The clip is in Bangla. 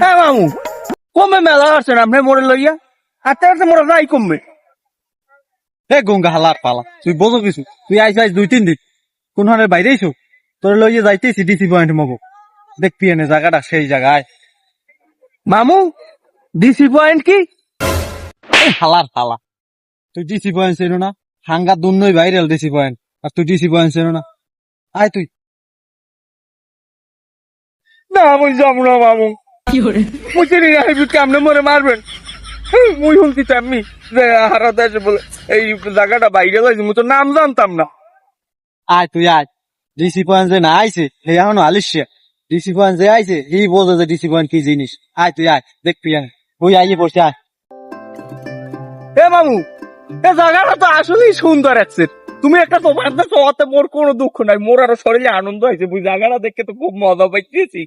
হ্যাঁ মামু। কমবে মেলা আসছেন আপনি মোড়ে লইয়া। হাতে হাতে মোড়ে যাই কমবে। এ গঙ্গা হালার পালা। তুই বোঝো কিছু। তুই আইস আইস দুই তিন দিন। কোন হানের বাইরে আইসো? তোর লইয়ে যাইতেছি ডিসি পয়েন্ট মগো। দেখবি এনে জায়গাটা সেই জায়গায়। মামু ডিসি পয়েন্ট কি? হালার পালা। তুই ডিসি পয়েন্ট চেনো না? হাঙ্গা দুনই ভাইরাল ডিসি পয়েন্ট আর তুই ডিসি পয়েন্ট চেনো না? আয় তুই। না আমি যাব না মামু। মুই চিনি না মরে মারবেন? মুই শুনছি তেমনি যে হারা দেশে বলে এই জায়গাটা বাইরে যাইছে মুই তো নাম জানতাম না। আয় তুই আয়। ডিসি পয়েন্ট যে না আইছে হে এখনও আলিশিয়া ডিসি পয়েন্ট যে আইছে হি বোঝে যে ডিসি পয়েন্ট কি জিনিস। আয় তুই আয় দেখবি এনে আইয়ে পড়ছে আয়। এ মামু এ জায়গাটা তো আসলেই সুন্দর আছে তুমি একটা তোমার তো অতে মোর কোনো দুঃখ নাই, মোর আরও শরীরে আনন্দ হয়েছে, বুঝা জায়গাটা দেখে তো খুব মজা পাইতেছি।